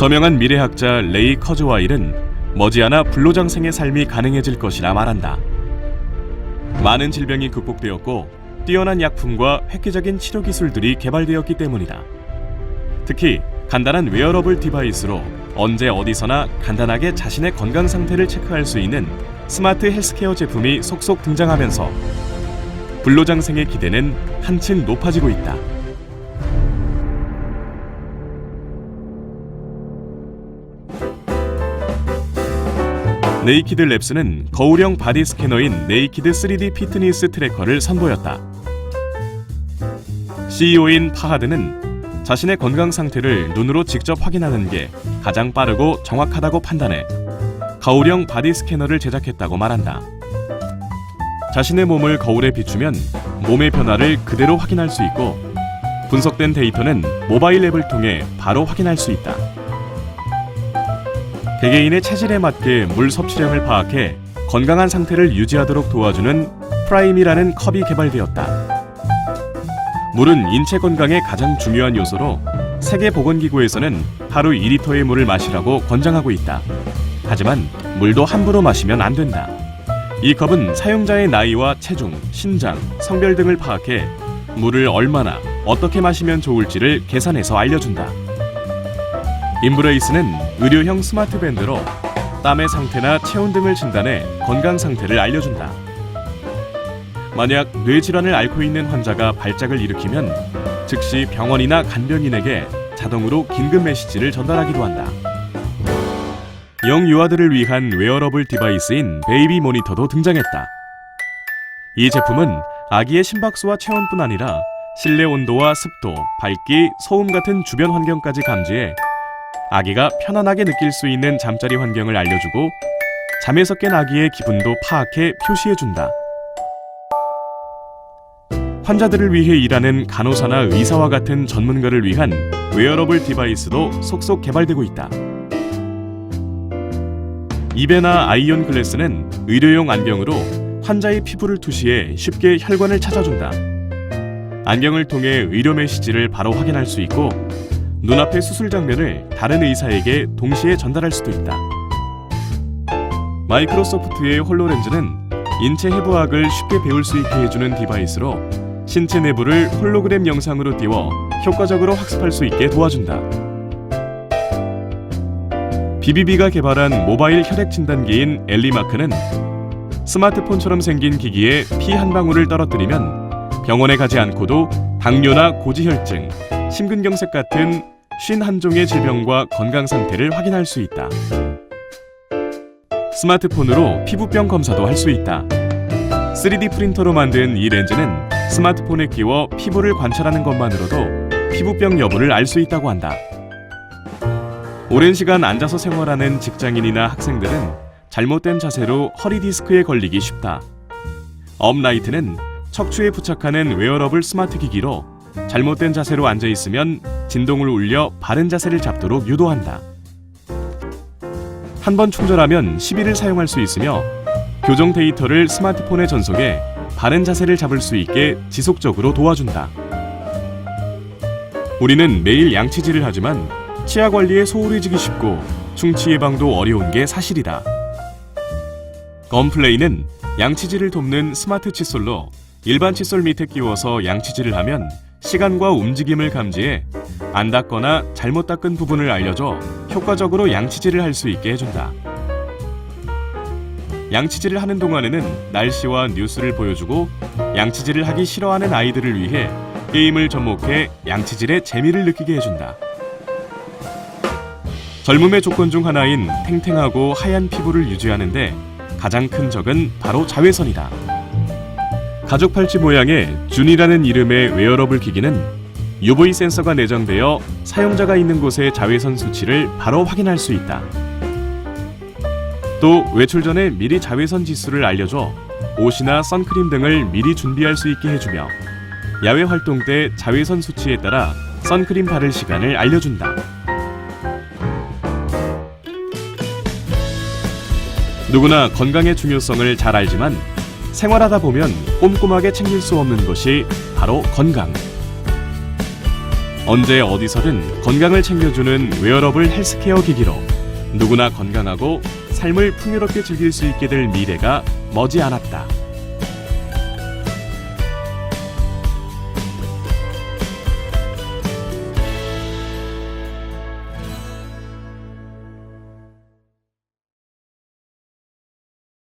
저명한 미래학자 레이 커즈와일은 머지않아 불로장생의 삶이 가능해질 것이라 말한다. 많은 질병이 극복되었고 뛰어난 약품과 획기적인 치료 기술들이 개발되었기 때문이다. 특히 간단한 웨어러블 디바이스로 언제 어디서나 간단하게 자신의 건강 상태를 체크할 수 있는 스마트 헬스케어 제품이 속속 등장하면서 불로장생의 기대는 한층 높아지고 있다. 네이키드 랩스는 거울형 바디 스캐너인 네이키드 3D 피트니스 트래커를 선보였다. CEO인 파하드는 자신의 건강 상태를 눈으로 직접 확인하는 게 가장 빠르고 정확하다고 판단해 거울형 바디 스캐너를 제작했다고 말한다. 자신의 몸을 거울에 비추면 몸의 변화를 그대로 확인할 수 있고 분석된 데이터는 모바일 앱을 통해 바로 확인할 수 있다. 개개인의 체질에 맞게 물 섭취량을 파악해 건강한 상태를 유지하도록 도와주는 프라임이라는 컵이 개발되었다. 물은 인체 건강에 가장 중요한 요소로 세계보건기구에서는 하루 2리터의 물을 마시라고 권장하고 있다. 하지만 물도 함부로 마시면 안 된다. 이 컵은 사용자의 나이와 체중, 신장, 성별 등을 파악해 물을 얼마나 어떻게 마시면 좋을지를 계산해서 알려준다. 인브레이스는 의료형 스마트 밴드로 땀의 상태나 체온 등을 진단해 건강 상태를 알려준다. 만약 뇌 질환을 앓고 있는 환자가 발작을 일으키면 즉시 병원이나 간병인에게 자동으로 긴급 메시지를 전달하기도 한다. 영유아들을 위한 웨어러블 디바이스인 베이비 모니터도 등장했다. 이 제품은 아기의 심박수와 체온뿐 아니라 실내 온도와 습도, 밝기, 소음 같은 주변 환경까지 감지해 아기가 편안하게 느낄 수 있는 잠자리 환경을 알려주고 잠에서 깬 아기의 기분도 파악해 표시해준다. 환자들을 위해 일하는 간호사나 의사와 같은 전문가를 위한 웨어러블 디바이스도 속속 개발되고 있다. 이베나 아이온 글래스는 의료용 안경으로 환자의 피부를 투시해 쉽게 혈관을 찾아준다. 안경을 통해 의료 메시지를 바로 확인할 수 있고 눈앞의 수술 장면을 다른 의사에게 동시에 전달할 수도 있다. 마이크로소프트의 홀로렌즈는 인체 해부학을 쉽게 배울 수 있게 해주는 디바이스로 신체 내부를 홀로그램 영상으로 띄워 효과적으로 학습할 수 있게 도와준다. BBB가 개발한 모바일 혈액 진단기인 엘리마크는 스마트폰처럼 생긴 기기에 피 한 방울을 떨어뜨리면 병원에 가지 않고도 당뇨나 고지혈증, 심근경색 같은 51종의 질병과 건강 상태를 확인할 수 있다. 스마트폰으로 피부병 검사도 할 수 있다. 3D 프린터로 만든 이 렌즈는 스마트폰에 끼워 피부를 관찰하는 것만으로도 피부병 여부를 알 수 있다고 한다. 오랜 시간 앉아서 생활하는 직장인이나 학생들은 잘못된 자세로 허리 디스크에 걸리기 쉽다. 업라이트는 척추에 부착하는 웨어러블 스마트 기기로 잘못된 자세로 앉아 있으면 진동을 울려 바른 자세를 잡도록 유도한다. 한 번 충전하면 10일을 사용할 수 있으며 교정 데이터를 스마트폰에 전송해 바른 자세를 잡을 수 있게 지속적으로 도와준다. 우리는 매일 양치질을 하지만 치아 관리에 소홀히 지기 쉽고 충치 예방도 어려운 게 사실이다. 검플레이는 양치질을 돕는 스마트 칫솔로 일반 칫솔 밑에 끼워서 양치질을 하면 시간과 움직임을 감지해 안 닦거나 잘못 닦은 부분을 알려줘 효과적으로 양치질을 할 수 있게 해준다. 양치질을 하는 동안에는 날씨와 뉴스를 보여주고 양치질을 하기 싫어하는 아이들을 위해 게임을 접목해 양치질의 재미를 느끼게 해준다. 젊음의 조건 중 하나인 탱탱하고 하얀 피부를 유지하는데 가장 큰 적은 바로 자외선이다. 가죽 팔찌 모양의 준이라는 이름의 웨어러블 기기는 UV 센서가 내장되어 사용자가 있는 곳의 자외선 수치를 바로 확인할 수 있다. 또 외출 전에 미리 자외선 지수를 알려줘 옷이나 선크림 등을 미리 준비할 수 있게 해주며 야외 활동 때 자외선 수치에 따라 선크림 바를 시간을 알려준다. 누구나 건강의 중요성을 잘 알지만 생활하다 보면 꼼꼼하게 챙길 수 없는 것이 바로 건강. 언제 어디서든 건강을 챙겨주는 웨어러블 헬스케어 기기로 누구나 건강하고 삶을 풍요롭게 즐길 수 있게 될 미래가 머지않았다.